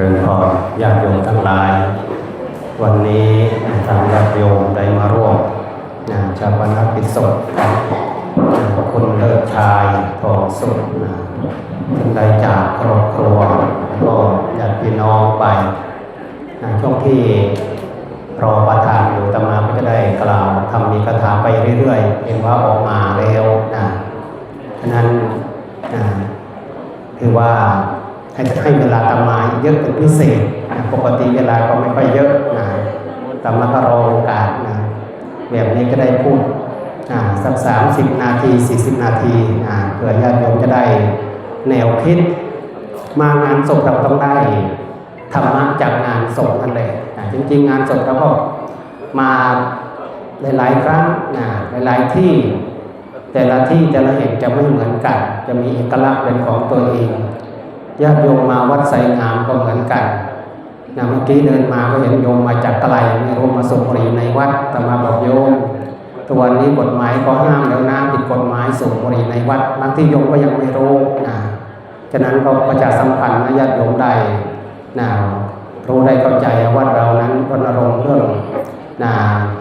ริญพรญาติโยมทั้งหลาย วันนี้ทางญาติโยมได้มาร่วมงานชาปนกิจศพของคุณเลิศชายทองสุขนะท่านได้จากครอบครัวก็ญาติพี่น้องไปนะช่วงที่รอประทานอยู่ตมาก็จะได้กล่าวทำมีคาถาไปเรื่อยๆ เห็นว่าออกมาแล้วนะฉะนั้นนะคือว่า ให้ให้เวลาตามมาเยอะเป็นพิเศษนะปกติเวลาก็ไม่ค่อยเยอะนะตามาก็รอโอกาสนะแบบนี้ก็ได้พูดนะสักสามสิบนาทีสี่สิบนาทีนะเพื่อญาติโยมจะได้แนวคิด มางานศพเราต้องได้ธรรมะจากงานศพนั่นแหละนะจริง ๆ งานศพเราก็มาหลาย ๆ ครั้งนะหลายๆที่ แต่ละที่แต่ละแห่งจะไม่เหมือนกัน จะมีเอกลักษณ์เป็นของตัวเอง ญาติโยมมาวัดไสงามก็เหมือนกันนะเมื่อกี้เดินมาก็เห็นโยมมาจากไกลไม่รู้มาสุบุหรีในวัดแต่มาบอกโยมตัวนนี้กฎหมายก็ห้ามแล้วนะผิดกฎหมายสูบบุหรี่ในวัดบางที่โยมก็ยังไม่รู้นะฉะนั้นก็ประชาสัมพันธ์นะญาติโยมได้นะรู้ได้เข้าใจวัดเรานั้นรณรงค์เรื่องนะ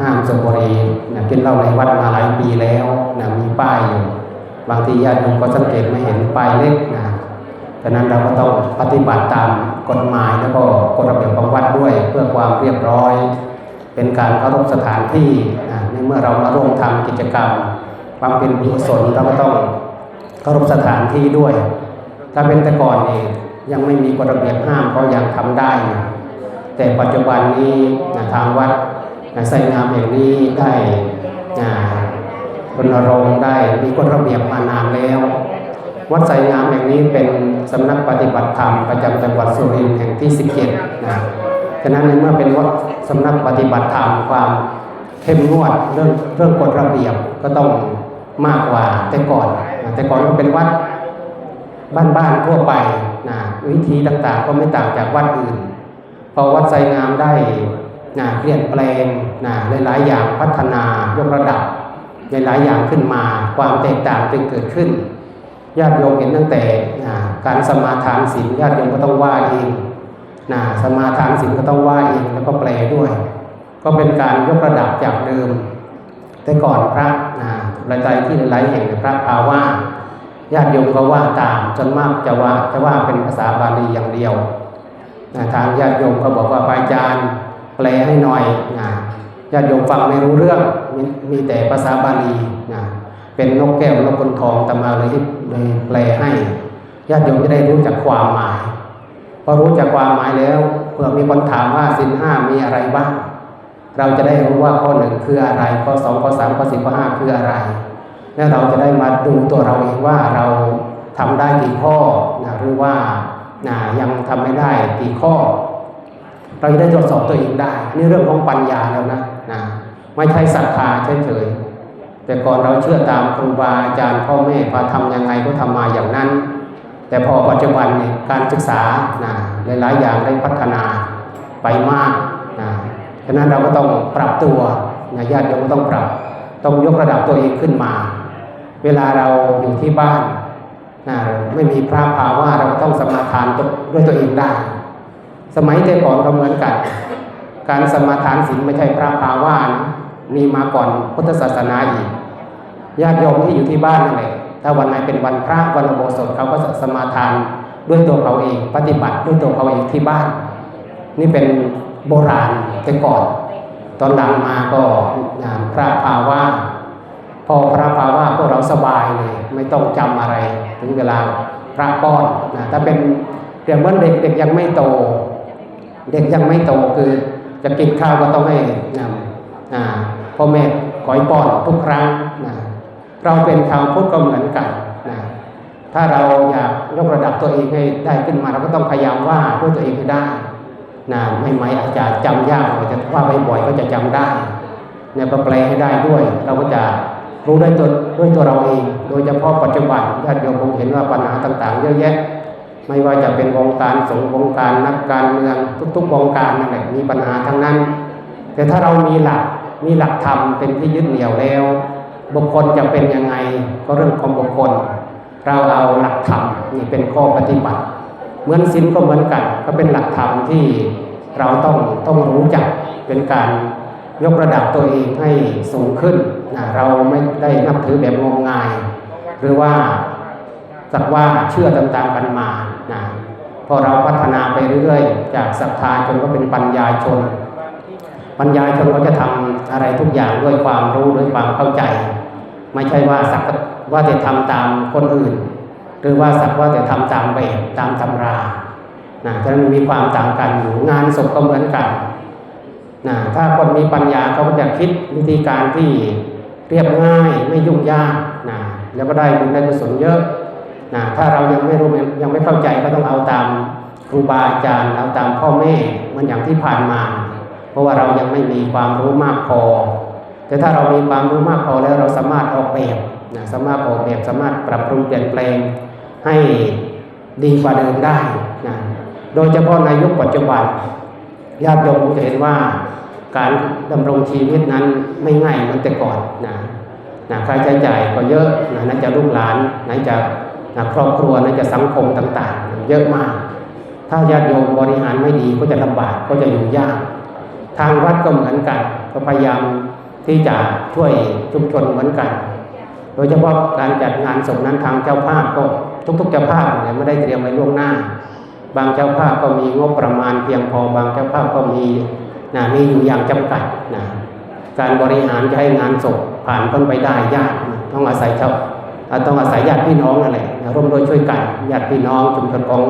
ห้ามสูบบุหรี่นะกินเหล้าในวัดมาหลายปีแล้วนะมีป้ายอยู่บางทีญาติโยมก็สังเกตไม่เห็นป้ายเล็กนะะนั้นเราก็ต้องปฏิบัติตามกฎหมายแล้วก็กฎระเบียบของวัดด้วย เพื่อความเรียบร้อย เป็นการเคารพสถานที่ในเมื่อเรามาร่วมทำกิจกรรมความเป็นบุญกุศลเราก็ต้องเคารพสถานที่ด้วย ถ้าเป็นแต่ก่อนนี่ยังไม่มีกฎระเบียบห้ามก็ยังทำได้ แต่ปัจจุบันนี้ทางวัดนไซงามแห่งนี้ได้รณรงค์ได้มีกฎระเบียบมานานแล้ว วัดไสงามแห่งนี้เป็นสำนักปฏิบัติธรรมประจำจังหวัดสุรินทร์แห่งที่ 17นะฉะนั้นในเมื่อเป็นวัดสำนักปฏิบัติธรรมความเข้มงวดเรื่องเรื่องกฎระเบียบก็ต้องมากกว่าแต่ก่อน แต่ก่อนก็เป็นวัดบ้านๆทั่วไปนะวิธีต่างๆ ก็ไม่ต่างจากวัดอื่น พอวัดไสงามได้นะเปลี่ยนแปลงนะหลายๆอย่างพัฒนายกระดับหลายๆอย่างขึ้นมา ความแตกต่างจึงเกิดขึ้น ญาติโยมเห็นตั้งแต่การสมาทานศีลญาติโยมก็ต้องว่าเองนะสมาทานศีลก็ต้องว่าเองแล้วก็แปลด้วย ก็เป็นการยกระดับจากเดิม แต่ก่อนพระนะหลายๆที่หลายแห่งพระพาว่าญาติโยมก็ว่าตามจนมากจะว่าจะว่าเป็นภาษาบาลีอย่างเดียวนะทางญาติโยมก็บอกว่าพระอาจารย์แปลให้หน่อยนะญาติโยมฟังไม่รู้เรื่องมมีแต่ภาษาบาลีนะ เป็นนกแก้วนกบนทองตมาเลยเลยแปลให้ญาติโยมจะได้รู้จักความหมายพอรู้จักความหมายแล้วเผื่อมีคนถามว่าสินห้ามีอะไรบ้างเราจะได้รู้ว่าข้อหนึ่งคืออะไรข้อสองข้อสามข้อสี่ข้อห้าคืออะไร แล้วเราจะได้มาดูตัวเราเองว่าเราทำได้กี่ข้อนะหรือว่านะยังทำไม่ได้กี่ข้อ เราจะได้ตรวจสอบตัวเองได้ นี่เรื่องของปัญญาแล้วนะนะไม่ใช่ศรัทธาเฉย แต่ก่อนเราเชื่อตามครูบาอาจารย์พ่อแม่พาทำยังไงก็ทำมาอย่างนั้น แต่พอปัจจุบันเนี่ยการศึกษานะหลายๆอย่างได้พัฒนาไปมากนะฉะนั้นเราก็ต้องปรับตัวนะญาติโยมก็ต้องปรับ ต้องยกระดับตัวเองขึ้นมา เวลาเราอยู่ที่บ้านนะไม่มีพระพาว่าเราก็ต้องสมาทานด้วยตัวเองได้ สมัยแต่ก่อนก็เหมือนกัน การสมาทานศีลไม่ใช่พระพาว่านะมีมาก่อนพุทธศาสนาอีก ญาติโยมที่อยู่ที่บ้านนั่นแหละถ้าวันไหนเป็นวันพระวันอุโบสถเขาก็สมาทานด้วยตัวเขาเอง ปฏิบัติด้วยตัวเขาเองที่บ้าน นี่เป็นโบราณแต่ก่อน ตอนหลังมาก็พระภาว่าพอพระภาว่าพวกเราสบายเลยไม่ต้องจำอะไร ถึงเวลาพระป้อนนะถ้าเป็นเปรียบเมื่อเด็กเด็กยังไม่โต เด็กยังไม่โตคือจะกินข้าวก็ต้องให้นะพ่อแม่คอยป้อนทุกครั้งนะ เราเป็นชาวพุทธก็เหมือนกันนะถ้าเราอยากยกระดับตัวเองให้ได้ขึ้นมา เราก็ต้องพยายามว่าด้วยตัวเองให้ได้นะไม่ไหมอาจจะจำยากแต่ว่าบ่อยๆก็จะจำได้เนี่ยก็แปลให้ได้ด้วย เราก็จะรู้ได้ตัวด้วยตัวเราเอง โดยเฉพาะปัจจุบันญาติโยมคงเห็นว่าปัญหาต่าง ๆ เยอะแยะ ไม่ว่าจะเป็นวงการสงฆ์วงการนักการเมืองทุกๆวงการนั่นแหละมีปัญหาทั้งนั้น แต่ถ้าเรามีหลักมีหลักธรรมเป็นที่ยึดเหนี่ยวแล้ว บุคคลจะเป็นยังไงก็เรื่องของบุคคล เราเอาหลักธรรมนี่เป็นข้อปฏิบัติ เหมือนศีลก็เหมือนกัน ก็เป็นหลักธรรมที่เราต้องต้องรู้จักเป็นการยกระดับตัวเองให้สูงขึ้นนะเราไม่ได้นับถือแบบงมงาย หรือว่าสักว่าเชื่อตามๆกันมานะพอเราพัฒนาไปเรื่อยๆ จากศรัทธาจนก็เป็นปัญญาชน ปัญญาชนก็จะทำอะไรทุกอย่างด้วยความรู้ด้วยความเข้าใจ ไม่ใช่ว่าสักว่าแต่ทำตามคนอื่น หรือว่าสักว่าแต่ทำตามแบบตามตำรานะฉะนั้นมีความต่างกันอยู่งานศพก็เหมือนกันนะถ้าคนมีปัญญาเขาจะคิดวิธีการที่เรียบง่ายไม่ยุ่งยากนะแล้วก็ได้บุญได้กุศลเยอะนะถ้าเรายังไม่รู้ยังไม่เข้าใจก็ต้องเอาตามครูบาอาจารย์เอาตามพ่อแม่มันอย่างที่ผ่านมา เพราะว่าเรายังไม่มีความรู้มากพอ แต่ถ้าเรามีความรู้มากพอแล้วเราสามารถออกแบบนะสามารถออกแบบสามารถปรับปรุงเปลี่ยนแปลงให้ดีกว่าเดิมได้นะโดยเฉพาะในยุคปัจจุบันญาติโยมจะเห็นว่าการดำรงชีวิตนั้นไม่ง่ายเหมือนแต่ก่อนนะนะค่าใช้จ่ายก็เยอะนะไหนจะลูกหลานไหนจะนะครอบครัวไหนจะสังคมต่างๆ เยอะมาก ถ้าญาติโยมบริหารไม่ดีก็จะลำบากก็จะอยู่ยาก ทางวัดก็เหมือนกันก็พยายาม ที่จะช่วยชุมชนเหมือนกัน โดยเฉพาะการจัดงานศพนั้นทางเจ้าภาพก็ทุกๆเจ้าภาพเนี่ยไม่ได้เตรียมไว้ล่วงหน้า บางเจ้าภาพก็มีงบประมาณเพียงพอบางเจ้าภาพก็มีนะมีอยู่อย่างจำกัดนะการบริหารจะให้งานศพผ่านพ้นไปได้ยากนะต้องอาศัยเจ้าต้องอาศัยญาติพี่น้องอะไรร่วมด้วยช่วยกันญาติพี่น้องชุมชนของ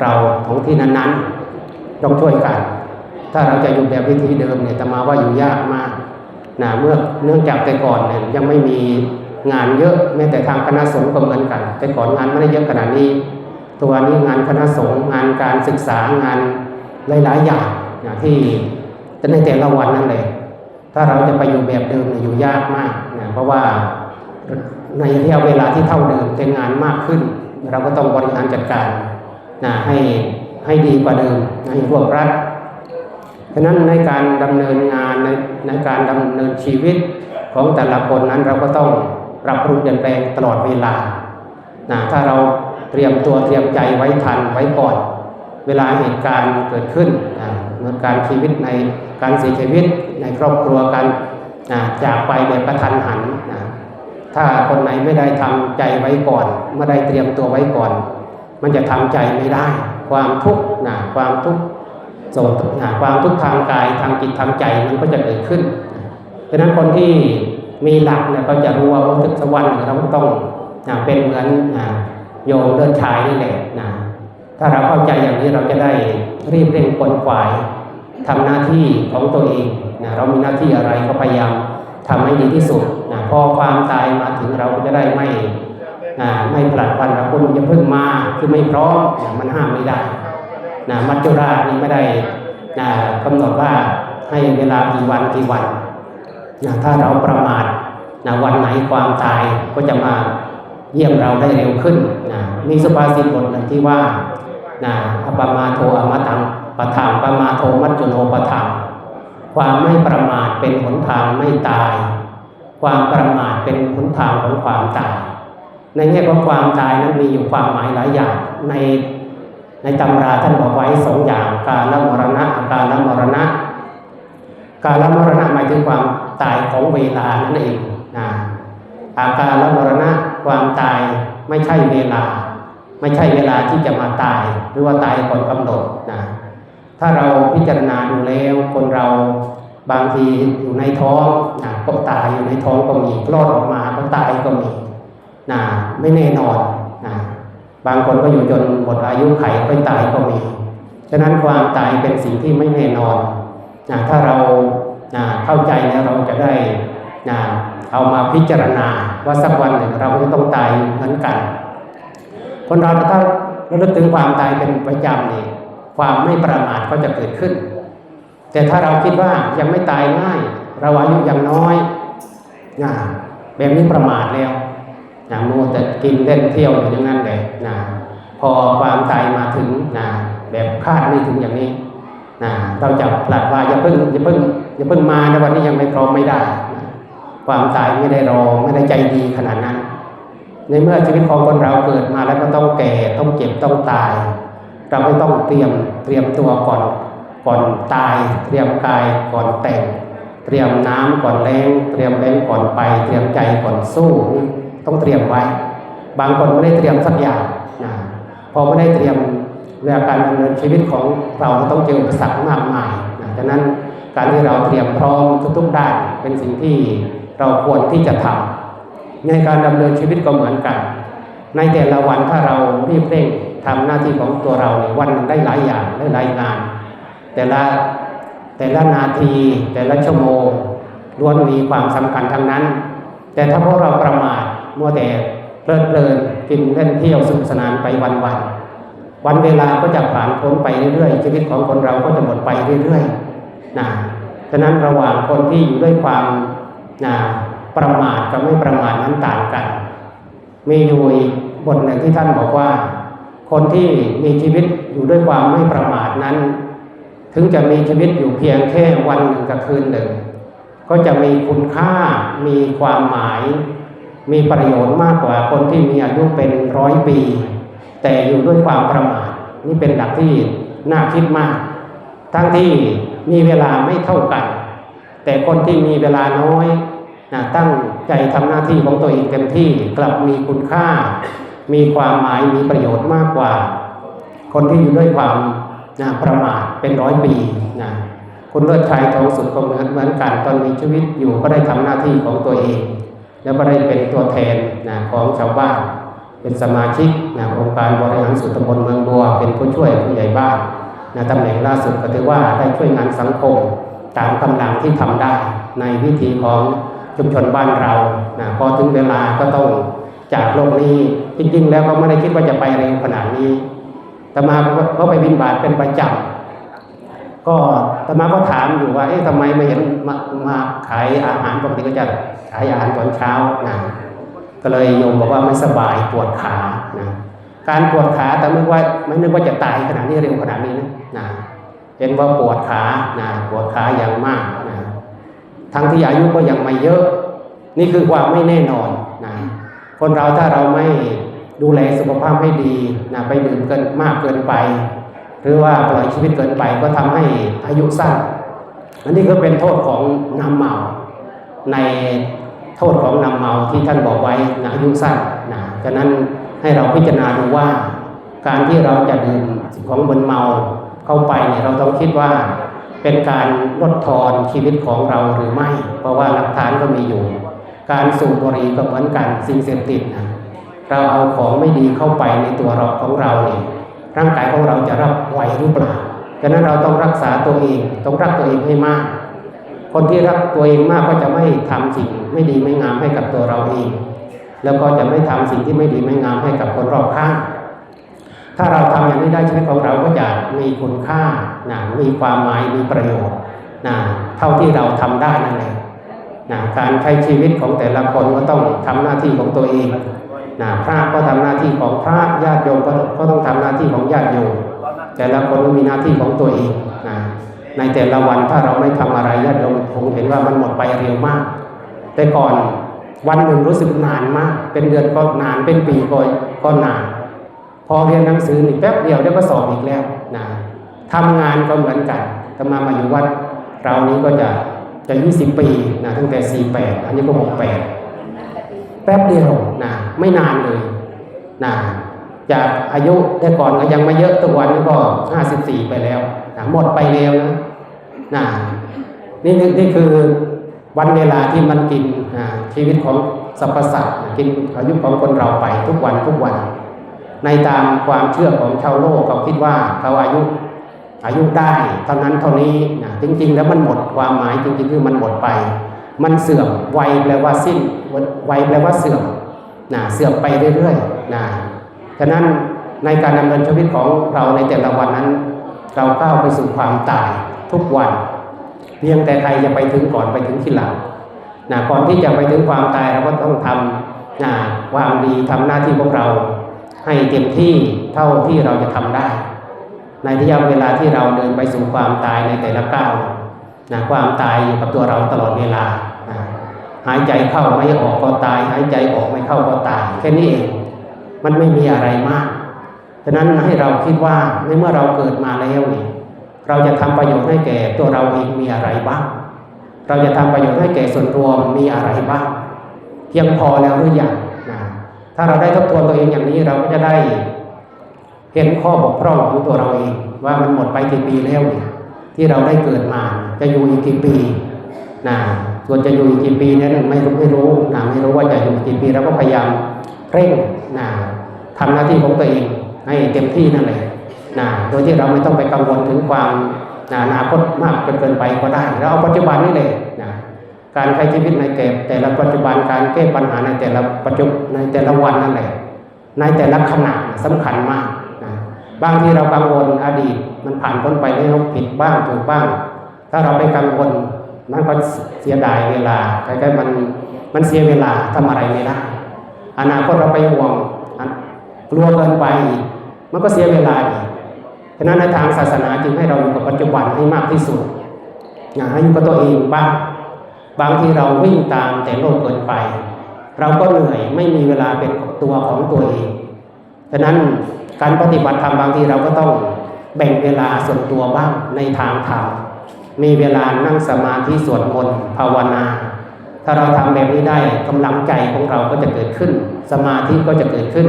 เราของที่นั้นๆต้องช่วยกัน ถ้าเราจะอยู่แบบวิธีเดิมเนี่ยแต่มาว่าอยู่ยากมาก นะเมื่อเนื่องจากแต่ก่อนเนี่ยยังไม่มีงานเยอะแม้แต่ทางคณะสงฆ์ก็เหมือนกัน แต่ก่อนงานไม่ได้เยอะขนาดนี้ ตัวนี้งานคณะสงฆ์งานการศึกษางานหลายๆอย่างนะที่ในแต่ละวันนั่นเลยถ้าเราจะไปอยู่แบบเดิมเนี่ยอยู่ยากมากนะเพราะว่าในระยะเวลาที่เท่าเดิมแต่งานมากขึ้น เราก็ต้องบริหารจัดการนะให้ให้ดีกว่าเดิมให้รวบรัด ฉะนั้นในการดำเนินงานในในการดำเนินชีวิตของแต่ละคนนั้นเราก็ต้องปรับปรุงเปลี่ยนแปลงตลอดเวลานะถ้าเราเตรียมตัวเตรียมใจไว้ทันไว้ก่อน เวลาเหตุการณ์เกิดขึ้นนะเหมือนการชีวิตในการเสียชีวิตในครอบครัวการนะจากไปแบบกระทันหันนะถ้าคนไหนไม่ได้ทำใจไว้ก่อนไม่ได้เตรียมตัวไว้ก่อน มันจะทำใจไม่ได้ ความทุกข์นะความทุกข์ โศกนะความทุกข์ทางกายทางจิตทางใจมันก็จะเกิดขึ้นดังนั้นคนที่มีหลักเนี่ยก็จะรู้ว่าถึงสวันหนึ่งเราต้องเป็นเหมือนโยมเดินชายนี่แหละนะถ้าเราเข้าใจอย่างนี้เราจะได้รีบเร่งคนขวายทำหน้าที่ของตัวเองนะเรามีหน้าที่อะไรก็พยายามทำให้ดีที่สุดนะพอความตายมาถึงเราก็จะได้ไม่นะไม่ผลัดวันเราคุณจะเพิ่งมาคือไม่พร้อมนะมันห้ามไม่ได้ นะมัจจุราชนี่ไม่ได้นะกำหนดว่าให้เวลากี่วันกี่วันนะถ้าเราประมาทนะวันไหนความตายก็จะมาเยี่ยมเราได้เร็วขึ้นนะมีสุภาษิตบทหนึ่งที่ว่านะอปมาโทอมตังปะถามปมาโทมัจจุโนปะถามความไม่ประมาทเป็นหนทางไม่ตาย ความประมาทเป็นหนทางของความตาย ในแง่ของความตายนั้นมีอยู่ความหมายหลายอย่างใน ในตำราท่านบอกไว้สองอย่างการละมรณะอาการละมรณะ การละมรณะหมายถึงความตายของเวลานั่นเองนะอาการละมรณะความตายไม่ใช่เวลา ไม่ใช่เวลาที่จะมาตาย หรือว่าตายก่อนกำหนดนะถ้าเราพิจารณาดูแล้วคนเราบางทีอยู่ในท้องนะก็ตายอยู่ในท้องก็มีคลอดออกมาก็ตายก็มีนะไม่แน่นอน บางคนก็อยู่จนหมดอายุไขค่อยตายก็มี ฉะนั้นความตายเป็นสิ่งที่ไม่แน่นอนนะถ้าเรานะเข้าใจแล้วเราจะได้นะเอามาพิจารณาว่าสักวันหนึ่งเราจะต้องตายเหมือนกัน คนเราถ้าระลึกถึงความตายเป็นประจำนี่ความไม่ประมาทก็จะเกิดขึ้น แต่ถ้าเราคิดว่ายังไม่ตายง่าย เราอายุยังน้อยนะแบบนี้ประมาทแล้ว นะมัวแต่กินเล่นเที่ยวอยู่อย่างนั้นเลยนะพอความตายมาถึงนะแบบคาดไม่ถึงอย่างนี้นะเราจะผลัดว่าอย่าเพิ่งอย่าเพิ่งอย่าเพิ่งมาในวันนี้ยังไม่พร้อมไม่ได้นะความตายไม่ได้รอไม่ได้ใจดีขนาดนั้น ในเมื่อชีวิตของคนเราเกิดมาแล้วก็ต้องแก่ต้องเจ็บต้องตาย เราไม่ต้องเตรียมเตรียมตัวก่อนก่อนตาย เตรียมกายก่อนแต่ง เตรียมน้ำก่อนแรงเตรียมแรงก่อนไป เตรียมใจก่อนสู้ ต้องเตรียมไว้ บางคนไม่ได้เตรียมสักอย่างนะพอไม่ได้เตรียมเวลาการดำเนินชีวิตของเราต้องเจออุปสรรคมากมายนะดังนั้นการที่เราเตรียมพร้อมทุกๆด้านเป็นสิ่งที่เราควรที่จะทำในการดำเนินชีวิตก็เหมือนกัน ในแต่ละวันถ้าเรารีบเร่งทำหน้าที่ของตัวเราในวันนึงได้หลายอย่างได้หลายงาน แต่ละแต่ละนาที แต่ละชั่วโมงล้วนมีความสำคัญทั้งนั้น แต่ถ้าพวกเราประมาท มัวแต่เพลิดเพลินกินเล่นเที่ยวสนุกสนานไปวันวันวันเวลาก็จะผ่านพ้นไปเรื่อยๆชีวิตของคนเราก็จะหมดไปเรื่อยๆนะฉะนั้นระหว่างคนที่อยู่ด้วยความนะประมาทกับไม่ประมาทนั้นต่างกัน มีอยู่บทหนึ่งที่ท่านบอกว่า คนที่มีชีวิตอยู่ด้วยความไม่ประมาทนั้น ถึงจะมีชีวิตอยู่เพียงแค่วันหนึ่งกับคืนหนึ่ง ก็จะมีคุณค่ามีความหมาย มีประโยชน์มากกว่าคนที่มีอายุเป็นร้อยปี แต่อยู่ด้วยความประมาทนี่เป็นหลักที่น่าคิดมาก ทั้งที่มีเวลาไม่เท่ากัน แต่คนที่มีเวลาน้อยนะตั้งใจทำหน้าที่ของตัวเองเต็มที่กลับมีคุณค่า มีความหมายมีประโยชน์มากกว่า คนที่อยู่ด้วยความนะประมาทเป็นร้อยปีนะคุณเลิศชัยทองสุดก็เหมือนเหมือนกันตอนมีชีวิตอยู่ก็ได้ทำหน้าที่ของตัวเอง แล้วก็ได้เป็นตัวแทนนะของชาวบ้านเป็นสมาชิกนะองค์การบริหารส่วนตำบลเมืองบัว เป็นผู้ช่วยผู้ใหญ่บ้านนะตำแหน่งล่าสุดก็ถือว่าได้ช่วยงานสังคมตามกำลังที่ทำได้ ในวิถีของชุมชนบ้านเรานะพอถึงเวลาก็ต้องจากโลกนี้จริงๆ แล้วก็ไม่ได้คิดว่าจะไปเร็วขนาดนี้แต่มาก็ไปบินบาตเป็นประจำ ก็แต่มาก็ถามอยู่ว่า เอ๊ะทำไมไม่เห็นมามาขายอาหารปกติก็จะขายอาหารตอนเช้านะก็เลยโยมบอกว่าไม่สบายปวดขานะการปวดขาแต่ไม่ว่าไม่นึกว่าจะตายขนาดนี้เร็วขนาดนี้นะนะเห็นว่าปวดขานะปวดขาอย่างมากนะทั้งที่อายุก็ยังไม่เยอะ นี่คือความไม่แน่นอนนะคนเราถ้าเราไม่ดูแลสุขภาพให้ดีนะไปดื่มเกินมากเกินไป หรือว่าปล่อยชีวิตเกินไปก็ทำให้อายุสั้นอันนี้ก็เป็นโทษของน้ำเมา ในโทษของน้ำเมาที่ท่านบอกไว้นะอายุสั้นนะฉะนั้นให้เราพิจารณาดูว่า การที่เราจะดื่มของบนเมาเข้าไปเนี่ยเราต้องคิดว่าเป็นการลดทอนชีวิตของเราหรือไม่ เพราะว่าหลักฐานก็มีอยู่ การสูบบุหรี่ก็เหมือนกันสิ่งเสพติดนะเราเอาของไม่ดีเข้าไปในตัวเราของเราเนี่ย ร่างกายของเราจะรับไหวหรือเปล่าฉะนั้นเราต้องรักษาตัวเองต้องรักตัวเองให้มาก คนที่รักตัวเองมากก็จะไม่ทำสิ่งไม่ดีไม่งามให้กับตัวเราเอง แล้วก็จะไม่ทำสิ่งที่ไม่ดีไม่งามให้กับคนรอบข้าง ถ้าเราทำอย่างนี้ได้ชีวิตของเราก็จะมีคุณค่านะมีความหมายมีประโยชน์นะเท่าที่เราทำได้นั่นเองนะการใช้ชีวิตของแต่ละคนก็ต้องทำหน้าที่ของตัวเอง นะพระก็ทำหน้าที่ของพระญาติโยมก็ก็ต้องทำหน้าที่ของญาติโยมแต่ละคนก็มีหน้าที่ของตัวเองนะในแต่ละวันถ้าเราไม่ทำอะไรญาติโยมคงเห็นว่ามันหมดไปเร็วมาก แต่ก่อนวันหนึ่งรู้สึกนานมาก เป็นเดือนก็นานเป็นปีก็ก็นาน พอเรียนหนังสือนี่แป๊บเดียวเดี๋ยวก็สอบอีกแล้วนะทำงานก็เหมือนกันตมามาอยู่วัดเรานี้ก็จะจะยี่สิบปีนะตั้งแต่สี่แปดอันนี้ก็หกแปดแป๊บเดียวนะ ไม่นานเลยนะจากอายุแต่ก่อนก็ยังไม่เยอะทุกวันนี้ก็ห้าสิบสี่ไปแล้วนะหมดไปเร็วนะนะนี่นี่คือวันเวลาที่มันกินชีวิตของสรรพสัตว์กินอายุของคนเราไปทุกวันทุกวัน ในตามความเชื่อของชาวโลกเขาคิดว่าเขาอายุอายุได้เท่านั้นเท่านี้นะจริง ๆ แล้วมันหมดความหมายจริงๆคือมันหมดไป มันเสื่อมวัยแปลว่าสิ้นวัยแปลว่าเสื่อม นะเสื่อมไปเรื่อยๆนะฉะนั้นในการดำเนินชีวิตของเราในแต่ละวันนั้น เราก้าวไปสู่ความตายทุกวันเพียงแต่ใครจะไปถึงก่อนไปถึงที่หลังนะก่อนที่จะไปถึงความตายเราก็ต้องทำนะความดีทำหน้าที่ของเรา ให้เต็มที่เท่าที่เราจะทำได้ ในระยะเวลาที่เราเดินไปสู่ความตายในแต่ละก้าวนะความตายอยู่กับตัวเราตลอดเวลา หายใจเข้าไม่ออกก็ตาย หายใจออกไม่เข้าก็ตาย แค่นี้เองมันไม่มีอะไรมากฉะนั้นให้เราคิดว่าในเมื่อเราเกิดมาแล้วเนี่ยเราจะทำประโยชน์ให้แก่ตัวเราเองมีอะไรบ้าง เราจะทำประโยชน์ให้แก่ส่วนรวมมีอะไรบ้าง เพียงพอแล้วหรือยังนะถ้าเราได้ทบทวนตัวเองอย่างนี้เราก็จะได้ เห็นข้อบกพร่องของตัวเราเอง ว่ามันหมดไปกี่ปีแล้วเนี่ยที่เราได้เกิดมาจะอยู่อีกกี่ปีนะ ส่วนจะอยู่อีกกี่ปีนั้นไม่รู้ไม่รู้นะไม่รู้ว่าจะอยู่กี่ปีเราก็พยายามเร่งนะทำหน้าที่ของตัวเองให้เต็มที่นั่นแหละนะโดยที่เราไม่ต้องไปกังวลถึงความนะอนาคตมากเกินไปก็ได้เราเอาปัจจุบันนี่เลยนะการใช้ชีวิตในเก็บแต่ละปัจจุบันการแก้ปัญหาในแต่ละปัจจุในแต่ละวันนั่นแหละในแต่ละขณะสำคัญมากนะบางทีเรากังวลอดีตมันผ่านพ้นไปแล้วผิดบ้างถูกบ้าง ถ้าเราไปกังวล มันก็เสียดายเวลาใกล้ๆมันมันเสียเวลาทำอะไรไม่ได้อนาคตเราไปห่วงกลัวเกินไป มันก็เสียเวลาอีกฉะนั้นในทางศาสนาจึงให้เราอยู่กับปัจจุบันให้มากที่สุดอย่าให้อยู่กับตัวเองบ้างบางทีเราวิ่งตามแต่โลกเกินไป เราก็เหนื่อยไม่มีเวลาเป็นตัวของตัวเองฉะนั้นการปฏิบัติธรรมบางทีเราก็ต้องแบ่งเวลาส่วนตัวบ้างในทางธรรม มีเวลานั่งสมาธิสวดมนต์ภาวนา ถ้าเราทำแบบนี้ได้กำลังใจของเราก็จะเกิดขึ้น สมาธิก็จะเกิดขึ้น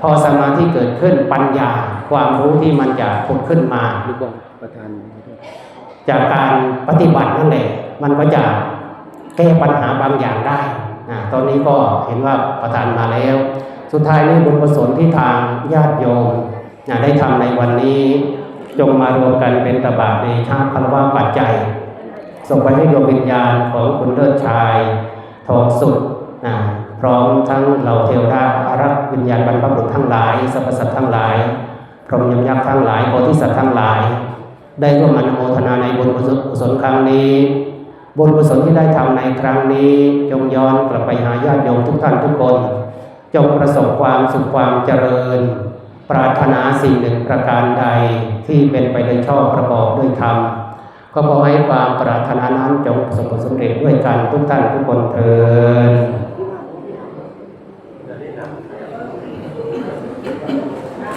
พอสมาธิเกิดขึ้นปัญญาความรู้ที่มันจะผุดขึ้นมาลูกบอลประธานจากการปฏิบัตินั่นแหละมันก็จะแก้ปัญหาบางอย่างได้นะตอนนี้ก็เห็นว่าประธานมาแล้ว สุดท้ายนี้บุญกุศลที่ทางญาติโยมนะได้ทำในวันนี้ จงมารวมกันเป็นตบะในชาติพลวะปัจจัย ส่งไปให้ดวงวิญญาณของคุณเลิศชายทองสุดนะพร้อมทั้งเหล่าเทวดาอารักษ์วิญญาณบรรพบุรุษทั้งหลายสรรพสัตว์ทั้งหลาย พรหมยมยักษ์ทั้งหลายโพธิสัตว์ทั้งหลาย ได้ร่วมอนุโมทนาในบุญกุศลครั้งนี้บุญกุศลที่ได้ทำในครั้งนี้ จงย้อนกลับไปหาญาติโยมทุกท่านทุกคน จงประสบความสุขความเจริญ ปรารถนาสิ่งหนึ่งประการใด ที่เป็นไปโดยชอบประกอบด้วยธรรมก็ขอให้ความปรารถนานั้นจงประสบผลสำเร็จด้วยกันทุกท่านทุกคนเถิด